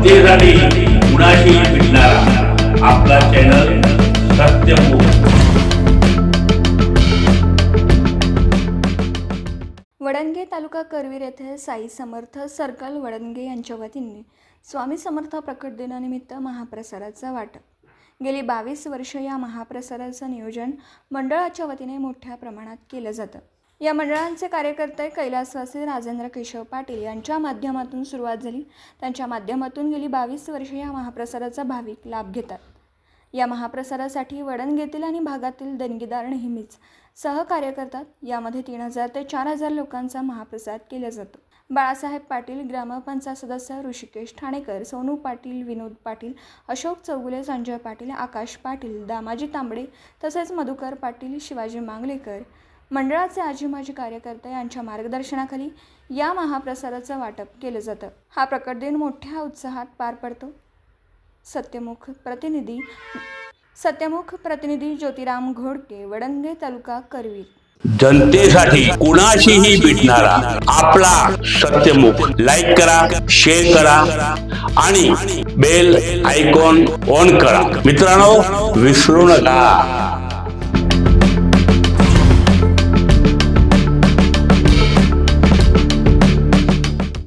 जनतेसाठी कुणाशी भेटणारा आपला चॅनल सत्यमुख वडणगे तालुका करवीर येथे साई समर्थ सर्कल वडणगे यांच्या वतीने स्वामी समर्थ प्रकट दिनानिमित्त महाप्रसाराचा वाटप. गेली बावीस वर्ष या महाप्रसाराचं नियोजन मंडळाच्या वतीने मोठ्या प्रमाणात केलं जातं. या मंडळांचे कार्यकर्ते कैलासवासी राजेंद्र केशव पाटील यांच्या माध्यमातून सुरुवात झाली. त्यांच्या माध्यमातून गेली बावीस वर्षे या महाप्रसाराचा भाविक लाभ घेतात. या महाप्रसारासाठी वडणगेतील आणि भागातील देणगीदार नेहमीच सहकार्य करतात. यामध्ये तीन हजार ते चार हजार लोकांचा महाप्रसाद केला जातो. बाळासाहेब पाटील ग्रामपंचायत सदस्य ऋषिकेश ठाणेकर सोनू पाटील विनोद पाटील अशोक चौगुले संजय पाटील आकाश पाटील दामाजी तांबडे तसेच मधुकर पाटील शिवाजी मांगलेकर मंडळाचे आजी माजी कार्यकर्ते यांच्या मार्गदर्शनाखाली या महाप्रसादाचं वाटप केलं जातं. हा प्रकट दिन मोठ्या उत्साहात पार पडतो. सत्यमुख प्रतिनिधी सत्यमुख प्रतिनिधी ज्योतिराम घोडके वडंगे तालुका करवीर. जनतेसाठी कुणाशीही भेटणारा आपला सत्यमुख. लाईक करा शेअर करा आणि बेल आयकॉन ऑन करा. मित्रांनो विसरू नका.